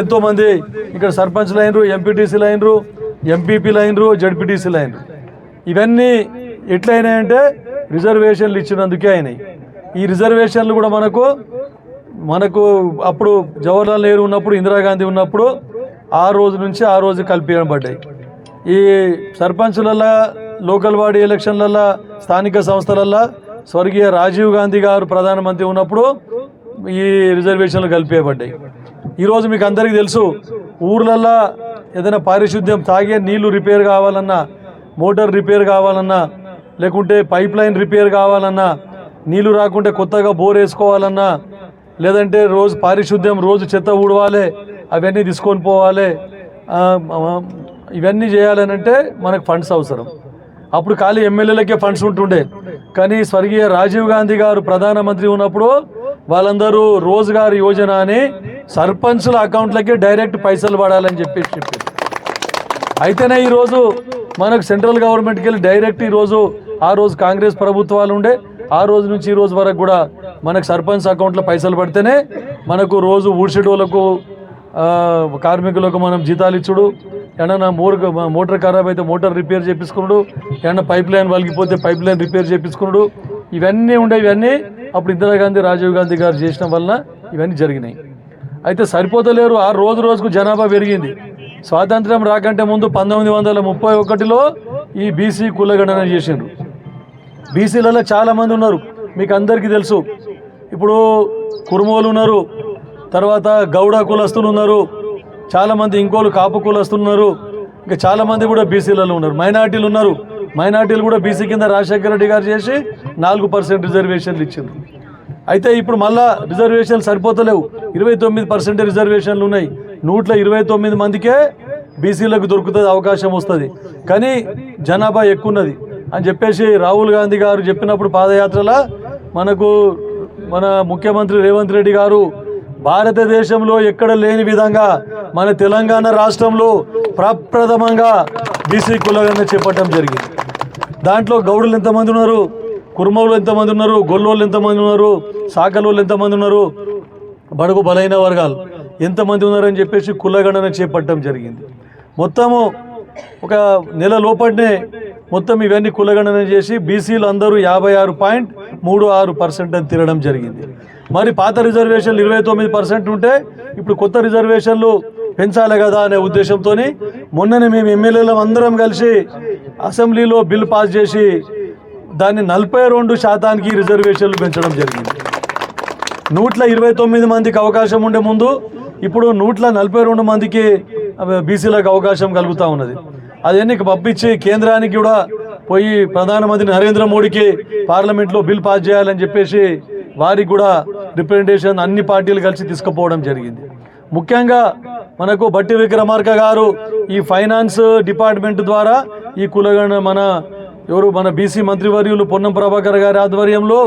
ఎంతో మంది ఇక్కడ సర్పంచ్లు అయినరు ఎంపీటీసీలు అయినరు ఎంపీపీలు అయినరు జడ్పీటీసీలు అయినరు. ఇవన్నీ ఎట్లయినాయంటే రిజర్వేషన్లు ఇచ్చినందుకే అయినాయి. ఈ రిజర్వేషన్లు కూడా మనకు మనకు అప్పుడు జవహర్లాల్ నెహ్రూ ఉన్నప్పుడు ఇందిరాగాంధీ ఉన్నప్పుడు ఆ రోజు నుంచి ఆ రోజు కల్పించబడ్డాయి. ఈ సర్పంచులల్లో లోకల్ బాడీ ఎలక్షన్లల్లా స్థానిక సంస్థలల్లో స్వర్గీయ రాజీవ్ గాంధీ గారు ప్రధానమంత్రి ఉన్నప్పుడు ఈ రిజర్వేషన్లు కల్పించబడ్డాయి. ఈరోజు మీకు అందరికీ తెలుసు ఊర్లల్లో ఏదైనా పారిశుద్ధ్యం తాగే నీళ్ళు రిపేర్ కావాలన్నా మోటార్ రిపేర్ కావాలన్నా లేకుంటే పైప్ లైన్ రిపేర్ కావాలన్నా నీళ్ళు రాకుంటే కొత్తగా బోర్ వేసుకోవాలన్నా లేదంటే రోజు పారిశుద్ధ్యం రోజు చెత్త ఊడవాలి అవన్నీ తీసుకొని పోవాలి ఇవన్నీ చేయాలనంటే మనకు ఫండ్స్ అవసరం. అప్పుడు ఖాళీ ఎమ్మెల్యేలకే ఫండ్స్ ఉంటుండే. కానీ స్వర్గీయ రాజీవ్ గాంధీ గారు ప్రధానమంత్రి ఉన్నప్పుడు వాళ్ళందరూ రోజ్గార్ యోజన అని సర్పంచుల అకౌంట్లకే డైరెక్ట్ పైసలు పడాలని చెప్పేసి చెప్పారు అయితేనే ఈరోజు మనకు సెంట్రల్ గవర్నమెంట్కి వెళ్ళి డైరెక్ట్ ఈరోజు ఆ రోజు కాంగ్రెస్ ప్రభుత్వాలు ఉండే ఆ రోజు నుంచి ఈ రోజు వరకు కూడా మనకు సర్పంచ్ అకౌంట్లో పైసలు పడితేనే మనకు రోజు ఊడ్చేటోళ్ళకు కార్మికులకు మనం జీతాలు ఇచ్చుడు ఏమన్నా మోర్ మోటార్ ఖరాబ్ అయితే మోటార్ రిపేర్ చేపించుకున్నాడు ఏమన్నా పైప్ లైన్ వలిగిపోతే పైప్ లైన్ రిపేర్ చేపించుకున్నాడు ఇవన్నీ ఉండే ఇవన్నీ అప్పుడు ఇందిరాగాంధీ రాజీవ్ గాంధీ గారు చేసిన వలన ఇవన్నీ జరిగినాయి. అయితే సరిపోతలేరు ఆ రోజు రోజుకు జనాభా పెరిగింది. స్వాతంత్రం రాకంటే ముందు పంతొమ్మిది వందల ముప్పై ఒకటిలో ఈ బీసీ కులగణన చేసిండ్రు. బీసీలలో చాలామంది ఉన్నారు మీకు అందరికీ తెలుసు. ఇప్పుడు కురుమోలు ఉన్నారు తర్వాత గౌడ కులస్తులు ఉన్నారు చాలామంది ఇంకోలు కాపు కులస్తులు ఉన్నారు ఇంకా చాలామంది కూడా బీసీలలో ఉన్నారు మైనార్టీలు ఉన్నారు. మైనార్టీలు కూడా బీసీ కింద రాజశేఖర రెడ్డి గారు చేసి నాలుగు పర్సెంట్ రిజర్వేషన్లు ఇచ్చిండ్రు. అయితే ఇప్పుడు మళ్ళా రిజర్వేషన్లు సరిపోతలేవు. ఇరవై తొమ్మిది పర్సెంట్ రిజర్వేషన్లు ఉన్నాయి. నూట్ల ఇరవై తొమ్మిది మందికే బీసీలకు దొరుకుతుంది అవకాశం వస్తుంది. కానీ జనాభా ఎక్కువ ఉన్నది అని చెప్పేసి రాహుల్ గాంధీ గారు చెప్పినప్పుడు పాదయాత్రలో మనకు మన ముఖ్యమంత్రి రేవంత్ రెడ్డి గారు భారతదేశంలో ఎక్కడ లేని విధంగా మన తెలంగాణ రాష్ట్రంలో ప్రప్రథమంగా బీసీ కులగన్న చేపట్టడం జరిగింది. దాంట్లో గౌడులు ఎంతమంది ఉన్నారు? కుర్మవులు ఎంతమంది ఉన్నారు? గొల్లోళ్ళు ఎంతమంది ఉన్నారు? సాకలోళ్ళు ఎంతమంది ఉన్నారు? బడుగు బలైన వర్గాలు ఎంతమంది ఉన్నారని చెప్పేసి కులగణన చేపట్టడం జరిగింది. మొత్తము ఒక నెల లోపటినే మొత్తం ఇవన్నీ కులగణన చేసి బీసీలు అందరూ యాభై ఆరు పాయింట్ మూడు ఆరు పర్సెంట్ అని తిరగడం జరిగింది. మరి పాత రిజర్వేషన్లు ఇరవై తొమ్మిది పర్సెంట్ ఉంటే ఇప్పుడు కొత్త రిజర్వేషన్లు పెంచాలి కదా అనే ఉద్దేశంతో మొన్ననే మేము ఎమ్మెల్యేలు అందరం కలిసి అసెంబ్లీలో బిల్ పాస్ చేసి దాన్ని నలభై రెండు శాతానికి రిజర్వేషన్లు పెంచడం జరిగింది. నూట్ల ఇరవై తొమ్మిది మందికి అవకాశం ఉండే ముందు ఇప్పుడు నూట్ల నలభై రెండు మందికి బీసీలకు అవకాశం కలుగుతూ ఉన్నది. అదన్నీ పంపించి కేంద్రానికి కూడా పోయి ప్రధానమంత్రి నరేంద్ర మోడీకి పార్లమెంట్లో బిల్ పాస్ చేయాలని చెప్పేసి వారికి కూడా రిప్రజెంటేషన్ అన్ని పార్టీలు కలిసి తీసుకుపోవడం జరిగింది. ముఖ్యంగా మనకు బట్టి విక్రమార్క గారు ఈ ఫైనాన్స్ డిపార్ట్మెంట్ ద్వారా ఈ కులగణ మన ఎవరు మన బీసీ మంత్రివర్యులు పొన్నం ప్రభాకర్ గారి ఆధ్వర్యంలో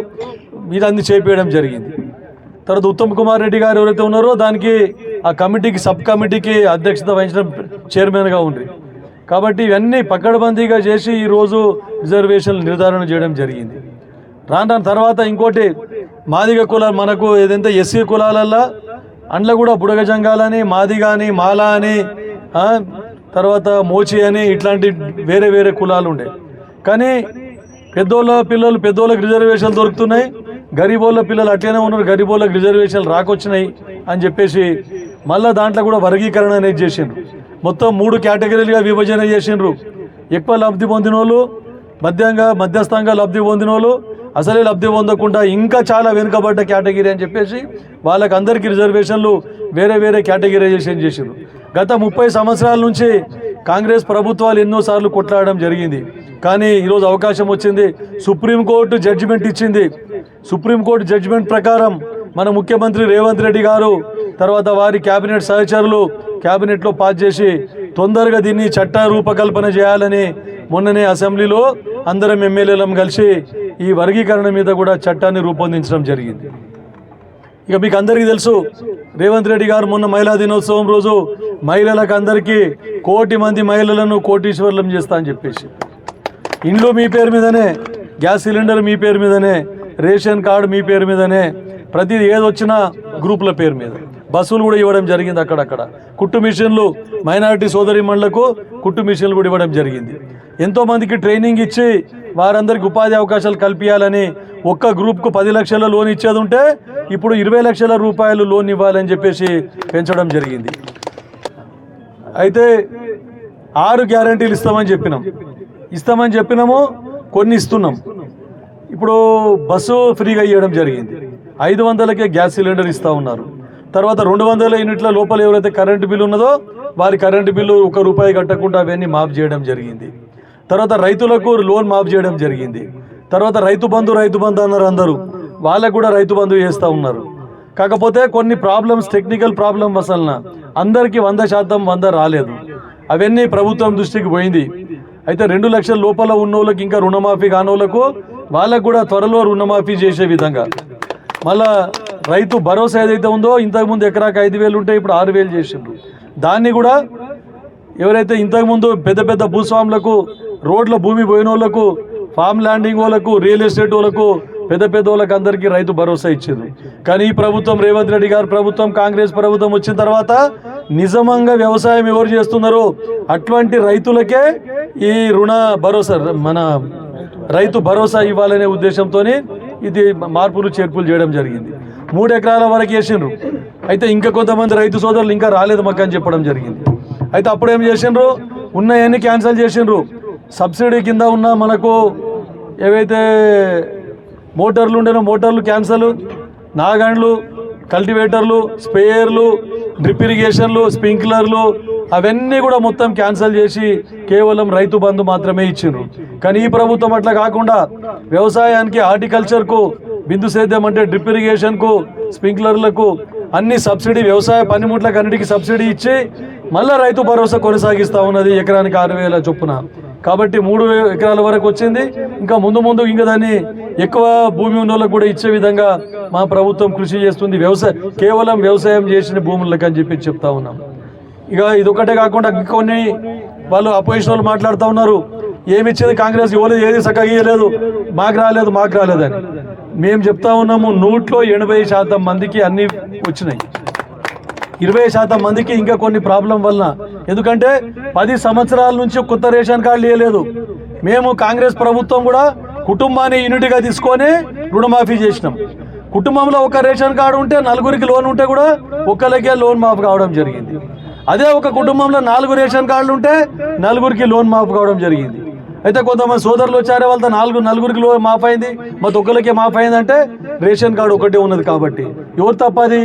ఇదన్నీ చేపేయడం జరిగింది. తర్వాత ఉత్తమ్ కుమార్ రెడ్డి గారు ఎవరైతే ఉన్నారో దానికి ఆ కమిటీకి సబ్ కమిటీకి అధ్యక్షత వహించడం చైర్మన్గా ఉంది కాబట్టి ఇవన్నీ పక్కడబందీగా చేసి ఈరోజు రిజర్వేషన్లు నిర్ధారణ చేయడం జరిగింది. రాను తర్వాత ఇంకోటి మాదిగ కుల మనకు ఏదైతే ఎస్సీ కులాలల్లో అందులో కూడా బుడగజంగాలని జంగాలని మాదిగ అని మాల అని తర్వాత మోచి అని ఇట్లాంటి వేరే వేరే కులాలు ఉండే. కానీ పెద్దోళ్ళ పిల్లలు పెద్దోళ్ళకి రిజర్వేషన్లు దొరుకుతున్నాయి. గరీబోళ్ళ పిల్లలు అట్లనే ఉన్నారు గరీబోళ్ళకి రిజర్వేషన్లు రాకొచ్చినాయి అని చెప్పేసి మళ్ళీ దాంట్లో కూడా వర్గీకరణ అనేది చేసిండ్రు. మొత్తం మూడు కేటగిరీలుగా విభజన చేసిండ్రు. ఎక్కువ లబ్ధి పొందిన వాళ్ళు మధ్యంగా మధ్యస్థంగా లబ్ధి పొందిన వాళ్ళు అసలే లబ్ధి పొందకుండా ఇంకా చాలా వెనుకబడ్డ కేటగిరీ అని చెప్పేసి వాళ్ళకి అందరికీ రిజర్వేషన్లు వేరే వేరే కేటగిరైజేషన్ చేసిండ్రు. గత ముప్పై సంవత్సరాల నుంచి కాంగ్రెస్ ప్రభుత్వాలు ఎన్నోసార్లు కొట్లాడడం జరిగింది. కానీ ఈరోజు అవకాశం వచ్చింది. సుప్రీంకోర్టు జడ్జిమెంట్ ఇచ్చింది. సుప్రీంకోర్టు జడ్జిమెంట్ ప్రకారం మన ముఖ్యమంత్రి రేవంత్ రెడ్డి గారు తర్వాత వారి కేబినెట్ సహచరులు కేబినెట్లో పాస్ చేసి తొందరగా దీన్ని చట్ట రూపకల్పన చేయాలని మొన్ననే అసెంబ్లీలో అందరం ఎమ్మెల్యేలం కలిసి ఈ వర్గీకరణ మీద కూడా చట్టాన్ని రూపొందించడం జరిగింది. ఇక మీకు అందరికీ తెలుసు రేవంత్ రెడ్డి గారు మొన్న మహిళా దినోత్సవం రోజు మహిళలకు అందరికీ కోటి మంది మహిళలను కోటీశ్వర్లం చేస్తా అని చెప్పేసి. ఇండ్లు మీ పేరు మీదనే గ్యాస్ సిలిండర్ మీ పేరు మీదనే రేషన్ కార్డు మీ పేరు మీదనే ప్రతిది ఏది వచ్చినా గ్రూపుల పేరు మీద. బస్సులు కూడా ఇవ్వడం జరిగింది అక్కడక్కడ. కుట్టు మిషన్లు మైనారిటీ సోదరిమణులకు కుట్టు మిషన్లు కూడా ఇవ్వడం జరిగింది. ఎంతోమందికి ట్రైనింగ్ ఇచ్చి వారందరికీ ఉపాధి అవకాశాలు కల్పించాలని ఒక్క గ్రూప్కు పది లక్షల లోన్ ఇచ్చేది ఉంటే ఇప్పుడు ఇరవై లక్షల రూపాయలు లోన్ ఇవ్వాలని చెప్పేసి పెంచడం జరిగింది. అయితే ఆరు గ్యారంటీలు ఇస్తామని చెప్పినాం. ఇస్తామని చెప్పినాము కొన్ని ఇస్తున్నాం. ఇప్పుడు బస్సు ఫ్రీగా ఇవ్వడం జరిగింది. ఐదు వందలకే గ్యాస్ సిలిండర్ ఇస్తూ ఉన్నారు. తర్వాత రెండు వందల యూనిట్ల లోపల ఎవరైతే కరెంటు బిల్లు ఉన్నదో వారి కరెంటు బిల్లు ఒక రూపాయి కట్టకుండా అవన్నీ మాఫ్ చేయడం జరిగింది. తర్వాత రైతులకు లోన్ మాఫ్ చేయడం జరిగింది. తర్వాత రైతు బంధు రైతు బంధు అన్నారు అందరూ. వాళ్ళకు కూడా రైతు బంధు చేస్తూ ఉన్నారు. కాకపోతే కొన్ని ప్రాబ్లమ్స్ టెక్నికల్ ప్రాబ్లం వసలన అందరికీ వంద శాతం వంద రాలేదు. అవన్నీ ప్రభుత్వం దృష్టికి పోయింది. అయితే రెండు లక్షల లోపల ఉన్నోళ్ళకి ఇంకా రుణమాఫీ కానోళ్ళకు వాళ్ళకు కూడా త్వరలో రుణమాఫీ చేసే విధంగా. మళ్ళా రైతు భరోసా ఏదైతే ఉందో ఇంతకుముందు ఎకరాకి ఐదు వేలు ఉంటే ఇప్పుడు ఆరు వేలు చేసిండ్రు. దాన్ని కూడా ఎవరైతే ఇంతకుముందు పెద్ద పెద్ద భూస్వాములకు రోడ్ల భూమి పోయిన వాళ్ళకు ఫామ్ ల్యాండింగ్ వాళ్ళకు రియల్ ఎస్టేట్ వాళ్ళకు పెద్ద పెద్ద వాళ్ళకి అందరికీ రైతు భరోసా ఇచ్చింది. కానీ ఈ ప్రభుత్వం రేవంత్ రెడ్డి గారు ప్రభుత్వం కాంగ్రెస్ ప్రభుత్వం వచ్చిన తర్వాత నిజమంగా వ్యవసాయం ఎవరు చేస్తున్నారో అటువంటి రైతులకే ఈ రుణ భరోసా మన రైతు భరోసా ఇవ్వాలనే ఉద్దేశంతో ఇది మార్పులు చేర్పులు చేయడం జరిగింది. మూడు ఎకరాల వరకు వేసిండ్రు అయితే ఇంకా కొంతమంది రైతు సోదరులు ఇంకా రాలేదు మాకు అని చెప్పడం జరిగింది. అయితే అప్పుడు ఏం చేసిండ్రు? ఉన్నాయన్నీ క్యాన్సిల్ చేసిండ్రు. సబ్సిడీ కింద ఉన్న మనకు ఏవైతే మోటార్లు ఉండేనో మోటార్లు క్యాన్సల్ నాగండ్లు కల్టివేటర్లు స్ప్రేయర్లు డ్రిప్ ఇరిగేషన్లు స్ప్రింక్లర్లు అవన్నీ కూడా మొత్తం క్యాన్సిల్ చేసి కేవలం రైతు బంధు మాత్రమే ఇచ్చిండ్రు. కానీ ఈ ప్రభుత్వం అట్లా కాకుండా వ్యవసాయానికి హార్టికల్చర్కు బిందు సేద్యం అంటే డ్రిప్ ఇరిగేషన్కు స్ప్రింక్లర్లకు అన్ని సబ్సిడీ వ్యవసాయ పనిముట్లకు అన్నిటికీ సబ్సిడీ ఇచ్చి మళ్ళీ రైతు భరోసా కొనసాగిస్తూ ఉన్నది ఎకరానికి ఆరు వేల చొప్పున. కాబట్టి మూడు ఎకరాల వరకు వచ్చింది. ఇంకా ముందు ముందు ఇంకా దాన్ని ఎక్కువ భూమి ఉన్న వాళ్ళకు కూడా ఇచ్చే విధంగా మా ప్రభుత్వం కృషి చేస్తుంది. వ్యవసాయ కేవలం వ్యవసాయం చేసిన భూములకు అని చెప్పి చెప్తా ఉన్నాం. ఇక ఇదొకటే కాకుండా కొన్ని వాళ్ళు అపోజిషన్ వాళ్ళు మాట్లాడుతూ ఉన్నారు. ఏమి ఇచ్చేది కాంగ్రెస్ ఇవ్వలేదు ఏది చక్కగా ఇవ్వలేదు మాకు రాలేదు మాకు రాలేదని. మేము చెప్తా ఉన్నాము నూట్లో ఎనభై శాతం మందికి అన్నీ వచ్చినాయి. ఇరవై శాతం మందికి ఇంకా కొన్ని ప్రాబ్లం వలన. ఎందుకంటే పది సంవత్సరాల నుంచి కొత్త రేషన్ కార్డులు ఇవ్వలేదు మేము కాంగ్రెస్ ప్రభుత్వం కూడా కుటుంబాన్ని యూనిట్గా తీసుకొని రుణమాఫీ చేసినాం. కుటుంబంలో ఒక రేషన్ కార్డు ఉంటే నలుగురికి లోన్ ఉంటే కూడా ఒక్కరికే లోన్ మాఫ్ కావడం జరిగింది. అదే ఒక కుటుంబంలో నాలుగు రేషన్ కార్డులు ఉంటే నలుగురికి లోన్ మాఫ్ కావడం జరిగింది. అయితే కొంతమంది సోదరులు వచ్చారే వాళ్ళతో నాలుగు నలుగురికి లో మాఫ్ అయింది మా ఒక్కరికే మాఫ్ అయిందంటే రేషన్ కార్డు ఒకటే ఉన్నది కాబట్టి. ఎవరు తప్పది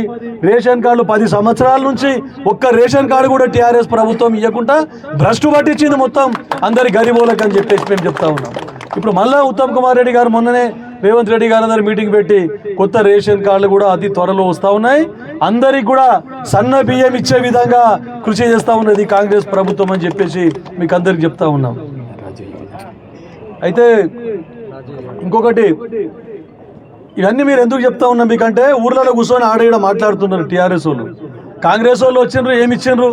రేషన్ కార్డులు పది సంవత్సరాల నుంచి ఒక్క రేషన్ కార్డు కూడా టీఆర్ఎస్ ప్రభుత్వం ఇవ్వకుండా భ్రష్టు పట్టించింది మొత్తం అందరి గరిబోలకు అని చెప్పేసి మేము చెప్తా ఉన్నాం. ఇప్పుడు మళ్ళా ఉత్తమ్ కుమార్ రెడ్డి గారు మొన్ననే రేవంత్ రెడ్డి గారు అందరు మీటింగ్ పెట్టి కొత్త రేషన్ కార్డులు కూడా అతి త్వరలో వస్తూ ఉన్నాయి. అందరికి కూడా సన్న బియ్యం ఇచ్చే విధంగా కృషి చేస్తూ ఉన్నది కాంగ్రెస్ ప్రభుత్వం అని చెప్పేసి మీకు అందరికి చెప్తా ఉన్నాం. అయితే ఇంకొకటి ఇవన్నీ మీరు ఎందుకు చెప్తా ఉన్నా మీకంటే ఊర్లలో కూర్చొని ఆడ మాట్లాడుతున్నారు టీఆర్ఎస్ వాళ్ళు. కాంగ్రెస్ వాళ్ళు వచ్చిండ్రు ఏమి ఇచ్చిండ్రు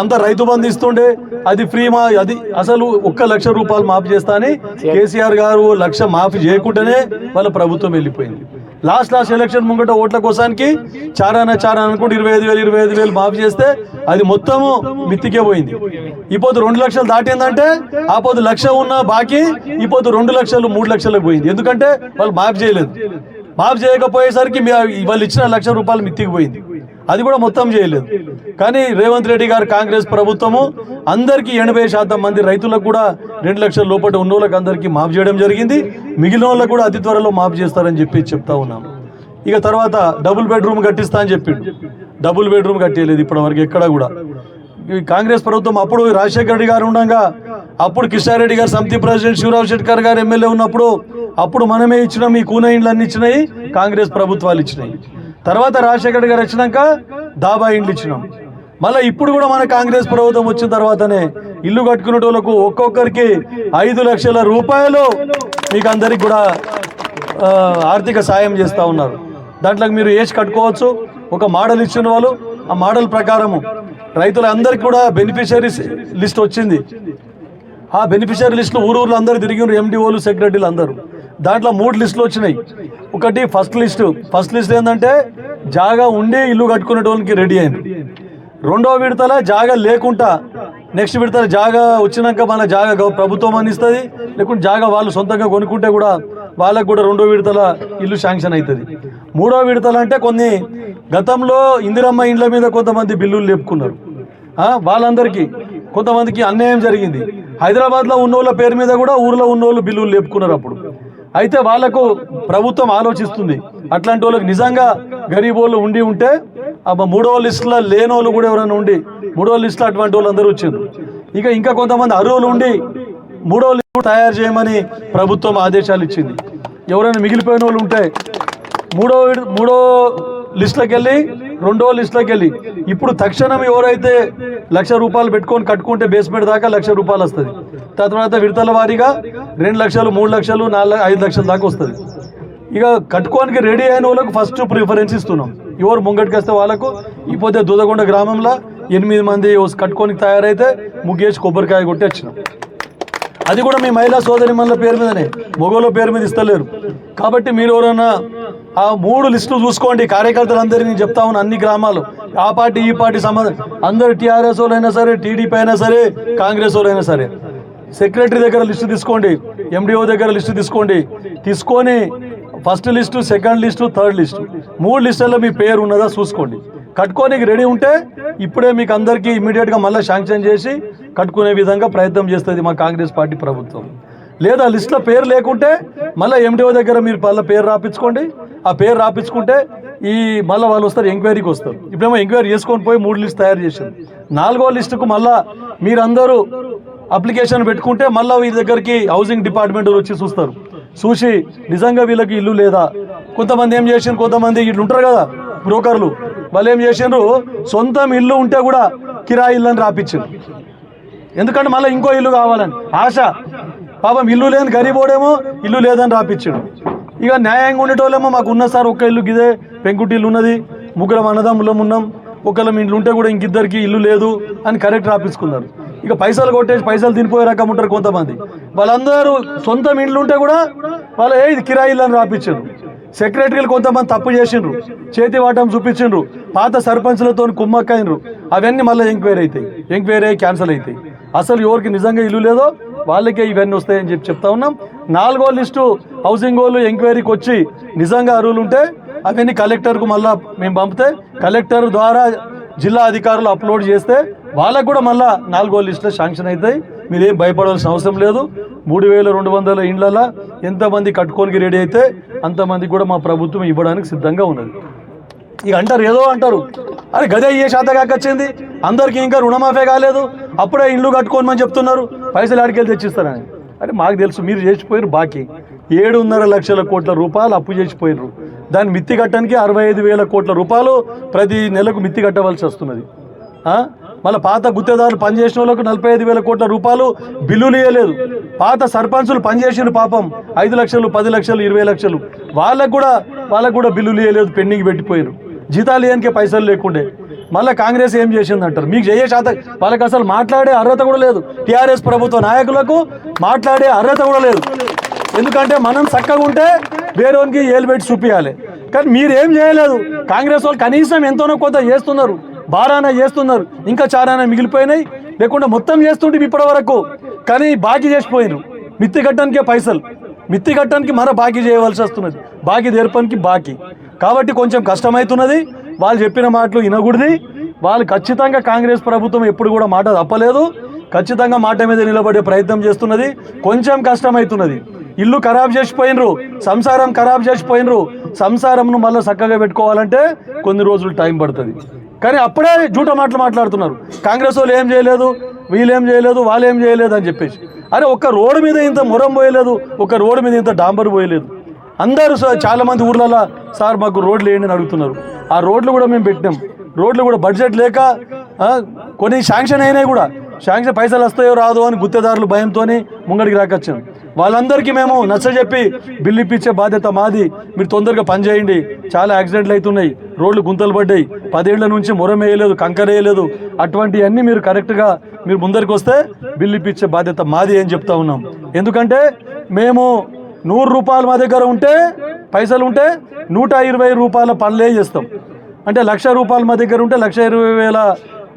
అంతా రైతు బంధు ఇస్తుండే అది ఫ్రీ మా అది అసలు ఒక్క లక్ష రూపాయలు మాఫీ చేస్తా అని కేసీఆర్ గారు లక్ష మాఫీ చేయకుండానే వాళ్ళ ప్రభుత్వం వెళ్ళిపోయింది. లాస్ట్ లాస్ట్ ఎలక్షన్ ముంగట ఓట్ల కోసానికి చారాన చారా అనుకుంటే ఇరవై ఐదు వేలు ఇరవై ఐదు వేలు మాఫీ చేస్తే అది మొత్తము మిత్తికే పోయింది. ఇప్పుడు రెండు లక్షలు దాటిందంటే ఆ పొద్దు లక్ష ఉన్న బాకీ ఇప్పుడు రెండు లక్షలు మూడు లక్షలకు పోయింది. ఎందుకంటే వాళ్ళు మాఫ్ చేయలేదు. మాఫ్ చేయకపోయేసరికి వాళ్ళు ఇచ్చిన లక్ష రూపాయలు మిత్తికి పోయింది. అది కూడా మొత్తం చేయలేదు. కానీ రేవంత్ రెడ్డి గారు కాంగ్రెస్ ప్రభుత్వము అందరికీ ఎనభై శాతం మంది రైతులకు కూడా రెండు లక్షల లోపల ఉన్న వాళ్ళకి అందరికీ మాఫ్ చేయడం జరిగింది. మిగిలిన వాళ్ళకు కూడా అతి త్వరలో మాఫ్ చేస్తారని చెప్పి చెప్తా ఉన్నాం. ఇక తర్వాత డబుల్ బెడ్రూమ్ కట్టిస్తా అని చెప్పిండు. డబుల్ బెడ్రూమ్ కట్టేయలేదు ఇప్పటివరకు ఎక్కడ కూడా. కాంగ్రెస్ ప్రభుత్వం అప్పుడు రాజశేఖర రెడ్డి గారు ఉండగా అప్పుడు కిషారెడ్డి గారు సమితి ప్రెసిడెంట్ శివరావు శెట్కర్ గారు ఎమ్మెల్యే ఉన్నప్పుడు అప్పుడు మనమే ఇచ్చినాం ఈ కూన ఇండ్లు అన్ని ఇచ్చినాయి కాంగ్రెస్ ప్రభుత్వాలు ఇచ్చినాయి. తర్వాత రాజశేఖర్ గారు వచ్చినాక దాబా ఇండ్లు ఇచ్చినాం. మళ్ళీ ఇప్పుడు కూడా మన కాంగ్రెస్ ప్రభుత్వం వచ్చిన తర్వాతనే ఇల్లు కట్టుకునేటోళ్ళకు ఒక్కొక్కరికి ఐదు లక్షల రూపాయలు మీకు అందరికి కూడా ఆర్థిక సాయం చేస్తూ ఉన్నారు. దాంట్లోకి మీరు ఏసి కట్టుకోవచ్చు. ఒక మోడల్ ఇచ్చిన వాళ్ళు ఆ మోడల్ ప్రకారము రైతులందరికీ కూడా బెనిఫిషరీస్ లిస్ట్ వచ్చింది. ఆ బెనిఫిషరీ లిస్టులో ఊరు ఊర్లో అందరూ తిరిగి ఎండిఓలు సెక్రటరీలు అందరూ. దాంట్లో మూడు లిస్టులు వచ్చినాయి. ఒకటి ఫస్ట్ లిస్టు. ఫస్ట్ లిస్ట్ ఏంటంటే జాగా ఉండే ఇల్లు కట్టుకునేటోళ్ళకి రెడీ అయింది. రెండో విడతల జాగా లేకుండా నెక్స్ట్ విడతల జాగా వచ్చినాక మన జాగా ప్రభుత్వం అందిస్తుంది. లేకుంటే జాగా వాళ్ళు సొంతంగా కొనుక్కుంటే కూడా వాళ్ళకు కూడా రెండో విడతల ఇల్లు శాంక్షన్ అవుతుంది మూడో విడతల అంటే కొన్ని గతంలో ఇందిరమ్మ ఇండ్ల మీద కొంతమంది బిల్లులు లేపుకున్నారు. వాళ్ళందరికీ కొంతమందికి అన్యాయం జరిగింది. హైదరాబాద్లో ఉన్నోళ్ళ పేరు మీద కూడా ఊర్లో ఉన్నోళ్ళు బిల్లులు లేపుకున్నారు అప్పుడు. అయితే వాళ్ళకు ప్రభుత్వం ఆలోచిస్తుంది. అట్లాంటి వాళ్ళకి నిజంగా గరీబ్ వాళ్ళు ఉండి ఉంటే ఆ మూడో లిస్టులో లేనోళ్ళు కూడా ఎవరైనా ఉండి మూడో లిస్టులో అటువంటి వాళ్ళు అందరూ వచ్చారు. ఇక ఇంకా కొంతమంది అర్హులు ఉండి మూడో లిస్టు తయారు చేయమని ప్రభుత్వం ఆదేశాలు ఇచ్చింది. ఎవరైనా మిగిలిపోయిన వాళ్ళు ఉంటే మూడో మూడో లిస్టులకు వెళ్ళి రెండో లిస్టులోకి వెళ్ళి. ఇప్పుడు తక్షణం ఎవరైతే లక్ష రూపాయలు పెట్టుకొని కట్టుకుంటే బేస్మెంట్ దాకా లక్ష రూపాయలు వస్తుంది. తర్వాత విడతల వారీగా రెండు లక్షలు మూడు లక్షలు నాలుగు ఐదు లక్షల దాకా వస్తుంది. ఇక కట్టుకోనికి రెడీ అయిన వాళ్ళకు ఫస్ట్ ప్రిఫరెన్స్ ఇస్తున్నాం. ఎవరు ముంగటికి వాళ్ళకు ఇకపోతే దూదగొండ గ్రామంలో ఎనిమిది మంది కట్టుకోనికి తయారైతే ముగ్గేసి కొబ్బరికాయ కొట్టి వచ్చినాం. అది కూడా మీ మహిళా సోదరి మనల పేరు మీదనే. మొగోళ్ళ పేరు మీద ఇస్తలేరు. కాబట్టి మీరు ఎవరైనా ఆ మూడు లిస్టులు చూసుకోండి. కార్యకర్తలందరినీ నేను చెప్తా ఉన్నాను అన్ని గ్రామాలు. ఆ పార్టీ ఈ పార్టీ సంబంధం అందరు టీఆర్ఎస్ వాళ్ళైనా సరే టీడీపీ అయినా సరే కాంగ్రెస్ వాళ్ళైనా సరే. సెక్రటరీ దగ్గర లిస్టు తీసుకోండి. ఎండిఓ దగ్గర లిస్టు తీసుకోండి. తీసుకొని first list second list third list. మూడు లిస్టుల్లో మీ పేరు ఉన్నదా చూసుకోండి. కట్టుకోనికి రెడీ ఉంటే ఇప్పుడే మీకు అందరికీ ఇమీడియట్గా మళ్ళీ శాంక్షన్ చేసి కట్టుకునే విధంగా ప్రయత్నం చేస్తుంది మా కాంగ్రెస్ పార్టీ ప్రభుత్వం. లేదా లిస్ట్లో పేరు లేకుంటే మళ్ళీ ఎండిఓ దగ్గర మీరు మళ్ళీ పేరు రాపించుకోండి. ఆ పేరు రాపించుకుంటే ఈ మళ్ళీ వాళ్ళు వస్తారు ఎంక్వైరీకి వస్తారు. ఇప్పుడేమో ఎంక్వైరీ చేసుకొని పోయి మూడు లిస్ట్ తయారు చేశారు. నాలుగో లిస్టుకు మళ్ళా మీరందరూ అప్లికేషన్ పెట్టుకుంటే మళ్ళీ వీరి దగ్గరికి హౌసింగ్ డిపార్ట్మెంట్ వచ్చి చూస్తారు. చూసి నిజంగా వీళ్ళకి ఇల్లు లేదా? కొంతమంది ఏం చేసిండ్రు? కొంతమంది ఇట్లు ఉంటారు కదా బ్రోకర్లు వాళ్ళు ఏం చేసిండ్రు? సొంతం ఇల్లు ఉంటే కూడా కిరాయి ఇల్లు అని రాపించారు ఎందుకంటే మళ్ళీ ఇంకో ఇల్లు కావాలని ఆశ. పాపం ఇల్లు లేని గరీబోడేమో ఇల్లు లేదని రాపించాడు ఇక న్యాయంగా ఉండేటోళ్ళేమో మాకు ఉన్న సార్ ఒక్క ఇల్లు గిదే పెంకుటి ఇల్లు ఉన్నది ముగ్గురం అన్నదమ్ములం ఉన్నాం ఒకళ్ళం ఇంట్లో ఉంటే కూడా ఇంకిద్దరికి ఇల్లు లేదు అని కరెక్ట్ రాపించుకున్నారు ఇక పైసలు కొట్టేసి పైసలు తినిపోయే రకం ఉంటారు కొంతమంది. వాళ్ళందరూ సొంతం ఇండ్లు ఉంటే కూడా వాళ్ళు ఏ ఇది కిరాయి ఇల్లు అని రాపించారు సెక్రటరీలు కొంతమంది తప్పు చేసిండ్రు. చేతి వాటం చూపించిండ్రు. పాత సర్పంచ్లతో కుమ్మక్కైనరు అవన్నీ మళ్ళీ ఎంక్వైరీ అవుతాయి ఎంక్వైరీ అయ్యి క్యాన్సిల్ అవుతాయి అసలు ఎవరికి నిజంగా ఇల్లు లేదో వాళ్ళకే ఇవన్నీ వస్తాయని చెప్పి చెప్తా ఉన్నాం. నాలుగో లిస్టు హౌసింగ్ వాళ్ళు ఎంక్వైరీకి వచ్చి నిజంగా అరువులు ఉంటే అవన్నీ కలెక్టర్కు మళ్ళీ మేము పంపితే కలెక్టర్ ద్వారా జిల్లా అధికారులు అప్లోడ్ చేస్తే వాళ్ళకు కూడా మళ్ళా నాలుగో లిస్టులో శాంక్షన్ అవుతాయి. మీరు ఏం భయపడాల్సిన అవసరం లేదు. మూడు వేల రెండు వందల ఇండ్లలో ఎంతమంది కట్టుకోనికి రెడీ అయితే అంతమంది కూడా మా ప్రభుత్వం ఇవ్వడానికి సిద్ధంగా ఉన్నది. ఇక అంటారు ఏదో అంటారు. అరే గదే ఏ శాతకాక వచ్చింది? అందరికీ ఇంకా రుణమాఫీ కాలేదు. అప్పుడే ఇండ్లు కట్టుకోమని చెప్తున్నారు. పైసలు ఆడికెళ్ళి తెచ్చిస్తారని. అరే మాకు తెలుసు మీరు చేసిపోయారు బాకీ. ఏడున్నర లక్షల కోట్ల రూపాయలు అప్పు చేసిపోయినారు దాన్ని మిత్తి కట్టడానికి అరవై ఐదు వేల కోట్ల రూపాయలు ప్రతి నెలకు మిత్తి కట్టవలసి వస్తున్నది. మళ్ళీ పాత గుత్తేదారులు పనిచేసిన వాళ్ళకు నలభై ఐదు వేల కోట్ల రూపాయలు బిల్లులు ఇవ్వలేదు పాత సర్పంచులు పనిచేసిన పాపం. ఐదు లక్షలు పది లక్షలు ఇరవై లక్షలు. వాళ్ళకు కూడా వాళ్ళకు కూడా బిల్లులు ఇవ్వలేదు పెండింగ్ పెట్టిపోయారు జీతాలు ఇవ్వడానికి పైసలు లేకుండే. మళ్ళీ కాంగ్రెస్ ఏం చేసింది అంటారు? మీకు చేయ శాత వాళ్ళకి అసలు మాట్లాడే అర్హత కూడా లేదు. టీఆర్ఎస్ ప్రభుత్వ నాయకులకు మాట్లాడే అర్హత కూడా లేదు. ఎందుకంటే మనం చక్కగా ఉంటే వేరేవానికి ఏలు పెట్టి చూపించాలి కానీ మీరు ఏం చేయలేదు. కాంగ్రెస్ వాళ్ళు కనీసం ఎంతోనో కొంత చేస్తున్నారు. బారాన చేస్తున్నారు. ఇంకా చారాన మిగిలిపోయినాయి. లేకుండా మొత్తం చేస్తుంటే ఇప్పటి వరకు. కానీ బాకీ చేసిపోయినారు మిత్తి కట్టడానికే పైసలు. మిత్తి కట్టడానికి మరో బాకీ చేయవలసి వస్తున్నది. బాకీ తీర్పడానికి బాకీ. కాబట్టి కొంచెం కష్టమవుతున్నది వాళ్ళు చెప్పిన మాటలు వినకూడదు. వాళ్ళు ఖచ్చితంగా కాంగ్రెస్ ప్రభుత్వం ఎప్పుడు కూడా మాట తప్పలేదు. ఖచ్చితంగా మాట మీద నిలబడే ప్రయత్నం చేస్తున్నది. కొంచెం కష్టమవుతున్నది ఇల్లు ఖరాబ్ చేసిపోయినరు సంసారం ఖరాబ్ చేసిపోయినరు సంసారంను మళ్ళీ చక్కగా పెట్టుకోవాలంటే కొన్ని రోజులు టైం పడుతుంది. కానీ అప్పుడే జూట మాటలు మాట్లాడుతున్నారు. కాంగ్రెస్ వాళ్ళు ఏం చేయలేదు వీళ్ళు ఏం చేయలేదు వాళ్ళు ఏం చేయలేదు అని చెప్పేసి. అరే ఒక్క రోడ్డు మీద ఇంత మొరం పోయలేదు ఒక రోడ్డు మీద ఇంత డాంబర్ పోయలేదు. అందరూ సార్ చాలా మంది ఊర్లలో సార్ మాకు రోడ్లు వేయండి అని అడుగుతున్నారు. ఆ రోడ్లు కూడా మేము పెట్టినాం. రోడ్లు కూడా బడ్జెట్ లేక కొన్ని శాంక్షన్ అయినాయి కూడా. శాంక్షన్ పైసలు వస్తాయో రాదో అని గుత్తేదారులు భయంతో ముంగడికి రాకొచ్చాం. వాళ్ళందరికీ మేము నచ్చజెప్పి బిల్లు ఇప్పించే బాధ్యత మాది. మీరు తొందరగా పనిచేయండి. చాలా యాక్సిడెంట్లు అవుతున్నాయి. రోడ్లు గుంతలు పడ్డాయి. పదేళ్ళ నుంచి మొరం వేయలేదు కంకర వేయలేదు. అటువంటివన్నీ మీరు కరెక్ట్గా మీరు ముందరికి వస్తే బిల్లు ఇప్పించే బాధ్యత మాది అని చెప్తా ఉన్నాం. ఎందుకంటే మేము నూరు రూపాయలు మా దగ్గర ఉంటే పైసలు ఉంటే నూట ఇరవై రూపాయల పనులే చేస్తాం. అంటే లక్ష రూపాయలు మా దగ్గర ఉంటే లక్ష ఇరవై వేల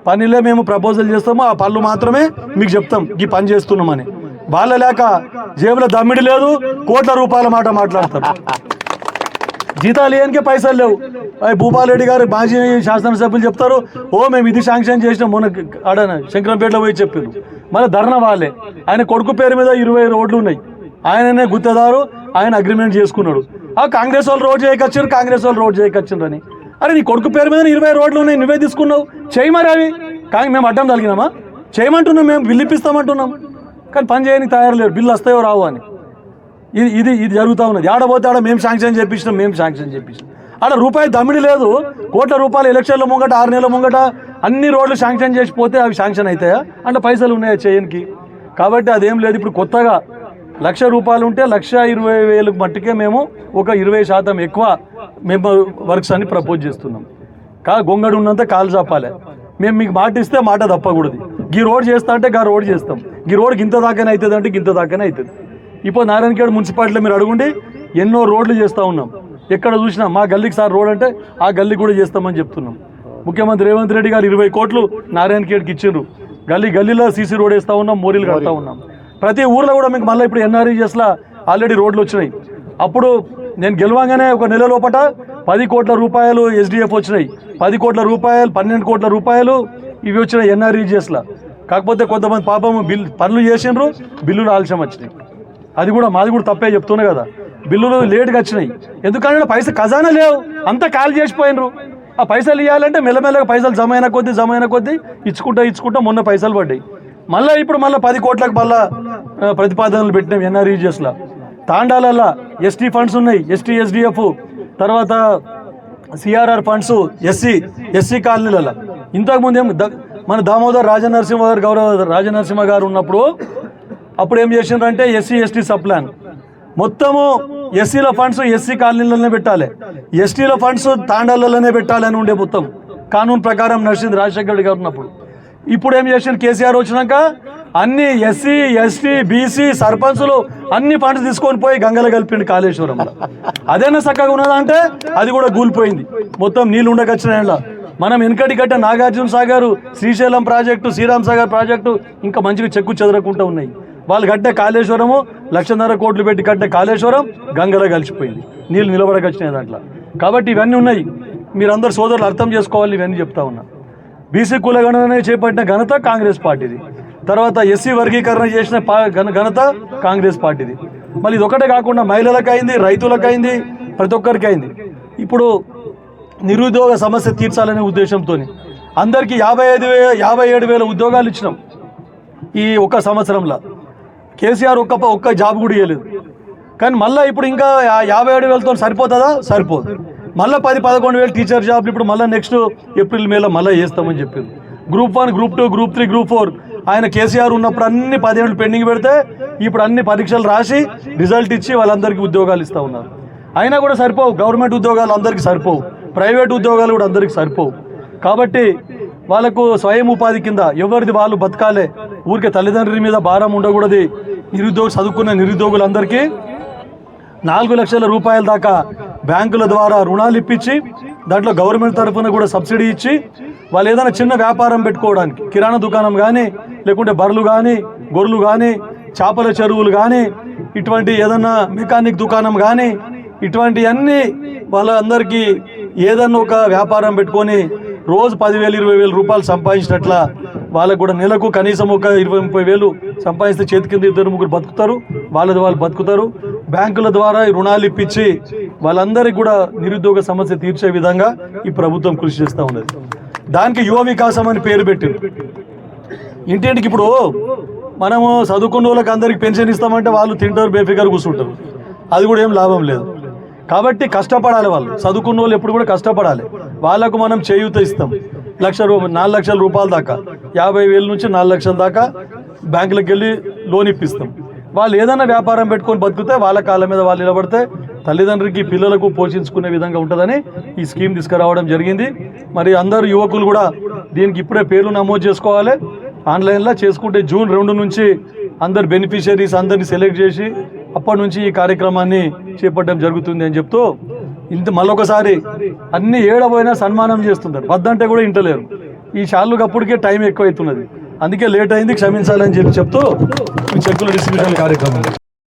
పనిలే మేము ప్రపోజల్ చేస్తాము. ఆ పనులు మాత్రమే మీకు చెప్తాం. ఈ పని చేస్తున్నామని. వాళ్ళ లేక జేబులో దమ్మిడి లేదు కోట్ల రూపాయల మాట మాట్లాడతారు. జీతాలు ఏనికే పైసలు లేవు. అవి భూపాల్ రెడ్డి గారు మాజీ శాసనసభ్యులు చెప్తారు ఓ మేము ఇది శాంక్షన్ చేసినాం మొన్న ఆడ శంకరంపేటలో పోయి చెప్పారు మళ్ళీ ధర్నా వాళ్ళే. ఆయన కొడుకు పేరు మీద ఇరవై రోడ్లు ఉన్నాయి. ఆయననే గుత్తదారు ఆయన అగ్రిమెంట్ చేసుకున్నాడు. ఆ కాంగ్రెస్ వాళ్ళు రోడ్ చేయకొచ్చారు కాంగ్రెస్ వాళ్ళు రోడ్ చేయకొచ్చారు అని అరే నీ కొడుకు పేరు మీద ఇరవై రోడ్లు ఉన్నాయి నువ్వే తీసుకున్నావు. చేయమరావి మరి కానీ మేము అడ్డం తగినామా చేయమంటున్నాం మేము విల్లిపిస్తామంటున్నాం. కానీ పని చేయడానికి తయారు లేరు. బిల్లు వస్తాయో రావు అని. ఇది ఇది ఇది జరుగుతూ ఉన్నది. ఆడపోతే ఆడ మేము శాంక్షన్ చేపించినాం మేము శాంక్షన్ చేపించినాం ఆడ రూపాయి దమ్మిడి లేదు. కోట్ల రూపాయలు ఎలక్షన్ల ముంగట ఆరు నెలల ముంగట అన్ని రోడ్లు శాంక్షన్ చేసిపోతే అవి శాంక్షన్ అవుతాయా అంటే పైసలు ఉన్నాయా చేయనికి? కాబట్టి అదేం లేదు. ఇప్పుడు కొత్తగా లక్ష రూపాయలు ఉంటే లక్ష ఇరవై వేలు మట్టుకే మేము ఒక ఇరవై శాతం ఎక్కువ మేము వర్క్స్ అని ప్రపోజ్ చేస్తున్నాం. కా గొంగడు ఉన్నంత కాలు చాపాలి. మేము మీకు మాట ఇస్తే మాట తప్పకూడదు. ఈ రోడ్ చేస్తా అంటే గా రోడ్ చేస్తాం. ఈ రోడ్కి ఇంత దాకానే అవుతుంది అంటే ఇంత దాకానే అవుతుంది. ఇప్పుడు నారాయణఖేడ్ మున్సిపాలిటీలో మీరు అడుగుండి ఎన్నో రోడ్లు చేస్తూ ఉన్నాం. ఎక్కడ చూసినా మా గల్లీకి సార్ రోడ్ అంటే ఆ గల్లీ కూడా చేస్తామని చెప్తున్నాం. ముఖ్యమంత్రి రేవంత్ రెడ్డి గారు ఇరవై కోట్లు నారాయణఖేడ్కి ఇచ్చిండ్రు. గల్లీ గల్లీలో సీసీ రోడ్ వేస్తూ ఉన్నాం మోరీలు కడతా ఉన్నాం. ప్రతి ఊర్లో కూడా మీకు మళ్ళీ ఇప్పుడు ఎన్ఆర్ఈజెస్లో ఆల్రెడీ రోడ్లు వచ్చినాయి. అప్పుడు నేను గెలవంగానే ఒక నెల లోపట పది కోట్ల రూపాయలు ఎస్డిఎఫ్ వచ్చినాయి. పది కోట్ల రూపాయలు పన్నెండు కోట్ల రూపాయలు ఇవి వచ్చినాయి ఎన్ఆర్ఈజిఎస్లో కాకపోతే కొంతమంది పాపం బిల్ పనులు చేసిండ్రు బిల్లులు ఆలస్యం వచ్చినాయి. అది కూడా మాది కూడా తప్పే చెప్తున్నా కదా. బిల్లులు లేట్గా వచ్చినాయి. ఎందుకంటే పైసలు ఖజానా లేవు. అంతా ఖాళీ చేసిపోయినరు. ఆ పైసలు ఇవ్వాలంటే మెల్లమెల్లగా పైసలు జమ అయిన కొద్దీ జమ అయిన కొద్దీ ఇచ్చుకుంటా ఇచ్చుకుంటా మొన్న పైసలు పడ్డాయి. మళ్ళీ ఇప్పుడు మళ్ళీ పది కోట్లకు మళ్ళా ప్రతిపాదనలు పెట్టినాం ఎన్ఆర్ఈజిఎస్లో తాండాలల్లా ఎస్టీ ఫండ్స్ ఉన్నాయి. ఎస్టీ ఎస్డిఎఫ్ తర్వాత సిఆర్ఆర్ ఫండ్స్ ఎస్సీ ఎస్సీ కాలనీలలో ఇంతకుముందు ఏం మన దామోదర్ రాజనరసింహ గారు గౌరవ రాజనరసింహ గారు ఉన్నప్పుడు అప్పుడు ఏం చేసిండ్రంటే ఎస్సీ ఎస్టీ సప్లాన్. మొత్తము ఎస్సీల ఫండ్స్ ఎస్సీ కాలనీలలోనే పెట్టాలి. ఎస్టీల ఫండ్స్ తాండాలలోనే పెట్టాలి అని ఉండే మొత్తం. కానూన్ ప్రకారం నడిచింది రాజశేఖర రెడ్డి గారు ఉన్నప్పుడు. ఇప్పుడు ఏం చేసిండు? కేసీఆర్ వచ్చినాక అన్ని ఎస్సీ ఎస్టీ బీసీ సర్పంచులు అన్ని పంట తీసుకొని పోయి గంగలో కలిపిండు కాళేశ్వరంలో. అదేనా చక్కగా ఉన్నదంటే అది కూడా కూలిపోయింది మొత్తం నీళ్ళు ఉండకొచ్చినాయి మనం వెనకటి కట్ట నాగార్జున సాగర్ శ్రీశైలం ప్రాజెక్టు శ్రీరామ్ సాగర్ ప్రాజెక్టు ఇంకా మంచిగా చెక్కు చెదరకుండా ఉన్నాయి. వాళ్ళు కట్టే కాళేశ్వరము లక్షన్నర కోట్లు పెట్టి కట్టే కాళేశ్వరం గంగలో కలిసిపోయింది. నీళ్ళు నిలబడకొచ్చినాయి దాంట్లో. కాబట్టి ఇవన్నీ ఉన్నాయి. మీరందరు సోదరులు అర్థం చేసుకోవాలి ఇవన్నీ చెప్తా ఉన్నా. బీసీ కులగణనే చేపట్టిన ఘనత కాంగ్రెస్ పార్టీది. తర్వాత ఎస్సీ వర్గీకరణ చేసిన ఘనత కాంగ్రెస్ పార్టీది. మళ్ళీ ఇది ఒకటే కాకుండా మహిళలకు అయింది రైతులకు అయింది ప్రతి ఒక్కరికి అయింది ఇప్పుడు నిరుద్యోగ సమస్య తీర్చాలనే ఉద్దేశంతో అందరికీ యాభై ఐదు వే యాభై ఏడు వేల ఉద్యోగాలు ఇచ్చినాం ఈ ఒక్క సంవత్సరంలో. కేసీఆర్ ఒక్క ఒక్క జాబ్ కూడా ఇవ్వలేదు కానీ మళ్ళీ ఇప్పుడు ఇంకా యాభై ఏడు వేలతో సరిపోతుందా? సరిపోదు. మళ్ళీ పది పదకొండు వేలు టీచర్ జాబ్లు ఇప్పుడు మళ్ళీ నెక్స్ట్ ఏప్రిల్ మేలో మళ్ళీ చేస్తామని చెప్పింది. Group one group two group three group four ఆయన కేసీఆర్ ఉన్నప్పుడు అన్ని పదేళ్ళు పెండింగ్ పెడితే ఇప్పుడు అన్ని పరీక్షలు రాసి రిజల్ట్ ఇచ్చి వాళ్ళందరికీ ఉద్యోగాలు ఇస్తూ ఉన్నారు. అయినా కూడా సరిపోవు. గవర్నమెంట్ ఉద్యోగాలు అందరికీ సరిపోవు. ప్రైవేట్ ఉద్యోగాలు కూడా అందరికీ సరిపోవు. కాబట్టి వాళ్ళకు స్వయం ఉపాధి కింద ఎవరిది వాళ్ళు బతకాలే. ఊరికే తల్లిదండ్రుల మీద భారం ఉండకూడదు. నిరుద్యోగ చదువుకున్న నిరుద్యోగులందరికీ నాలుగు లక్షల రూపాయల దాకా బ్యాంకుల ద్వారా రుణాలు ఇప్పించి దాంట్లో గవర్నమెంట్ తరఫున కూడా సబ్సిడీ ఇచ్చి వాళ్ళు ఏదైనా చిన్న వ్యాపారం పెట్టుకోవడానికి కిరాణా దుకాణం కానీ లేకుంటే బర్రెలు కానీ గొర్రెలు కానీ చేపల చెరువులు కానీ ఇటువంటి ఏదన్నా మెకానిక్ దుకాణం కానీ ఇటువంటివన్నీ వాళ్ళందరికీ ఏదన్నా ఒక వ్యాపారం పెట్టుకొని రోజు పదివేలు ఇరవై వేలు రూపాయలు సంపాదించినట్ల వాళ్ళకు కూడా నెలకు కనీసం ఒక ఇరవై ముప్పై వేలు సంపాదిస్తే చేతి కింద ఇద్దరు ముగ్గురు బతుకుతారు వాళ్ళది వాళ్ళు బతుకుతారు. బ్యాంకుల ద్వారా రుణాలు ఇప్పించి వాళ్ళందరికీ కూడా నిరుద్యోగ సమస్య తీర్చే విధంగా ఈ ప్రభుత్వం కృషి చేస్తూ ఉన్నది. దానికి యువ వికాసం అని పేరు పెట్టింది ఇంటింటికి ఇప్పుడు మనము చదువుకున్న వాళ్ళకి అందరికి పెన్షన్ ఇస్తామంటే వాళ్ళు తింటారు బేఫికర్ కూర్చుంటారు. అది కూడా ఏం లాభం లేదు. కాబట్టి కష్టపడాలి వాళ్ళు. చదువుకున్న వాళ్ళు ఎప్పుడు కూడా కష్టపడాలి. వాళ్ళకు మనం చేయూత ఇస్తాం. లక్ష రూపాయలు నాలుగు లక్షల రూపాయల దాకా యాభై వేల నుంచి నాలుగు లక్షల దాకా బ్యాంకులకు వెళ్ళి లోన్ ఇప్పిస్తాం. వాళ్ళు ఏదైనా వ్యాపారం పెట్టుకొని బతికితే వాళ్ళ కాళ్ళ మీద వాళ్ళు నిలబడితే తల్లిదండ్రులకి పిల్లలకు పోషించుకునే విధంగా ఉంటుందని ఈ స్కీమ్ తీసుకురావడం జరిగింది. మరి అందరు యువకులు కూడా దీనికి ఇప్పుడే పేర్లు నమోదు చేసుకోవాలి. ఆన్లైన్లో చేసుకుంటే జూన్ రెండు నుంచి అందరు బెనిఫిషరీస్ అందరిని సెలెక్ట్ చేసి అప్పటి నుంచి ఈ కార్యక్రమాన్ని చేపట్టడం జరుగుతుంది అని చెప్తూ ఇంత మళ్ళొకసారి అన్ని ఏడబోయినా సన్మానం చేస్తుంటారు. వద్దంటే కూడా ఇంటలేరు. ఈ షాళ్ళకి అప్పటికే టైం ఎక్కువ అవుతున్నది అందుకే లేట్ అయింది క్షమించాలని చెప్పి చెప్తూ ఈ చెక్కుల డిస్ట్రిబ్యూషన్ కార్యక్రమం.